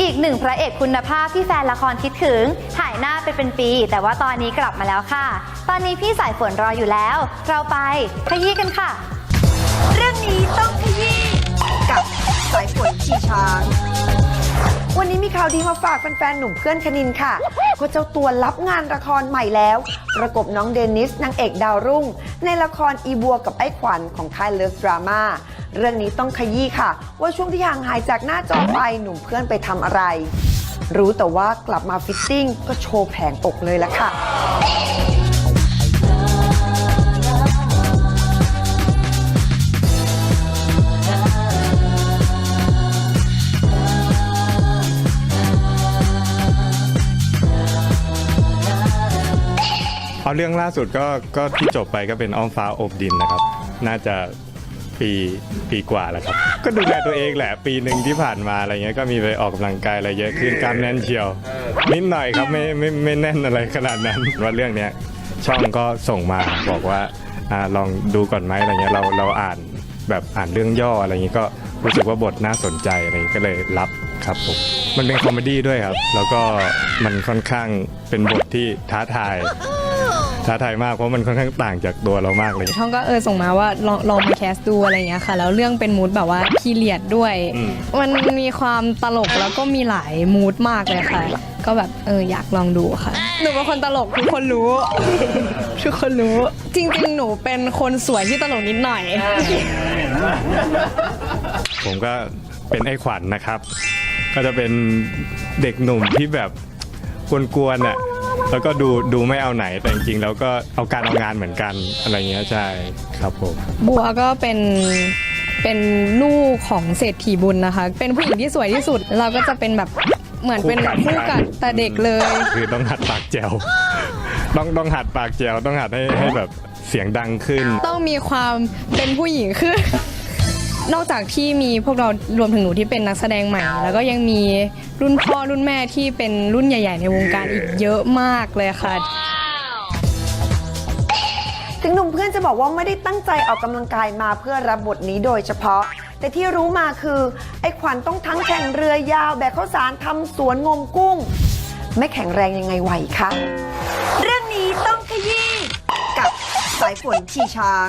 อีกหนึ่งพระเอกคุณภาพที่แฟนละครคิดถึง หายหน้าไปเป็นปี แต่ว่าตอนนี้กลับมาแล้วค่ะ ตอนนี้พี่สายฝนรออยู่แล้ว เราไปขยี้กันค่ะ เรื่องนี้ต้องขยี้กับสายฝนขี่ช้าง วันนี้มีข่าวดีมาฝากแฟนๆหนุ่มเพื่อนคณินค่ะว่าเจ้าตัวรับงานละครใหม่แล้ว ประกบน้องเดนิสนางเอกดาวรุ่ง ในละครอีบัวกับไอ้ขวัญของค่ายเลิฟดราม่า เรื่องนี้ต้องขยี้ค่ะ ว่าช่วงที่ห่างหายจากหน้าจอไปหนุ่มเพื่อนไปทำอะไร รู้แต่ว่ากลับมาฟิตติ้งก็โชว์แผงอกเลยละค่ะเอาเรื่องล่าสุดก็ก็ที่จบไปก็เป็นอ้อมฟ้าอบดินนะครับ น่าจะ ปีปีกว่าแล้วครับ ก็ดูแลตัวเองแหละ ปีหนึ่งที่ผ่านมาอะไรเงี้ยก็มีไปออกกำลังกายอะไรเยอะขึ้นกล้ามแน่นเชียว นิดหน่อยครับไม่ไม่ไม่แน่นอะไรขนาดนั้นว่าเรื่องเนี้ยช่องก็ส่งมาบอกว่าอ่าลองดูก่อนไหมอะไรเงี้ยเราเราอ่านแบบอ่านเรื่องย่ออะไรเงี้ยก็รู้สึกว่าบทน่าสนใจอะไรเงี้ยก็เลยรับครับผมมันเป็นคอมเมดี้ด้วยครับ แล้วก็มันค่อนข้างเป็นบทที่ท้าทาย ท้าทายมากเพราะมันค่อนข้างต่างจากตัวเรามากเลย ช่องก็เออส่งมาว่าลองลองมาแคสดูอะไรอย่างเงี้ยค่ะ แล้วเรื่องเป็นมูดแบบว่าพีเรียดด้วย อืม มันมีความตลกแล้วก็มีหลายมูดมากเลยค่ะ ก็แบบเอออยากลองดูค่ะ หนูเป็นคนตลกทุกคนรู้ ทุกคนรู้ จริง ๆ หนูเป็นคนสวยที่ตลกนิดหน่อย ผมก็เป็นไอ้ขวัญนะครับ ก็จะเป็นเด็กหนุ่มที่แบบกวนๆอะ แล้วก็ดูดูไม่เอาไหนแต่จริงๆแล้วก็เอาการเอางานเหมือนกันอะไรเงี้ยใช่ครับผม บัวก็เป็นเป็นลูกของเศรษฐีบุญนะคะ เป็นผู้หญิงที่สวยที่สุด เราก็จะเป็นแบบเหมือนเป็นคู่คู่กักันดแต่เด็กเลย คือต้องหัดปากแจวต้องต้องหัดปากแจวต้องหัดให้ให้แบบเสียงดังขึ้น ต้องมีความเป็นผู้หญิงขึ้น นอกจากที่มีพวกเรารวมถึงหนูที่เป็นนักแสดงใหม่ แล้วก็ยังมีรุ่นพ่อรุ่นแม่ที่เป็นรุ่นใหญ่ ๆ ในวงการอีกเยอะมากเลยค่ะ ถึงหนุ่มเพื่อนจะบอกว่าไม่ได้ตั้งใจออกกำลังกายมาเพื่อรับบทนี้โดยเฉพาะ แต่ที่รู้มาคือ ไอ้ขวัญต้องทั้งแข่งเรือยาวแบกข้าวสารทำสวนงมกุ้ง ไม่แข็งแรงยังไงไหวคะ เรื่องนี้ต้องขยี้กับสายฝนขี่ช้าง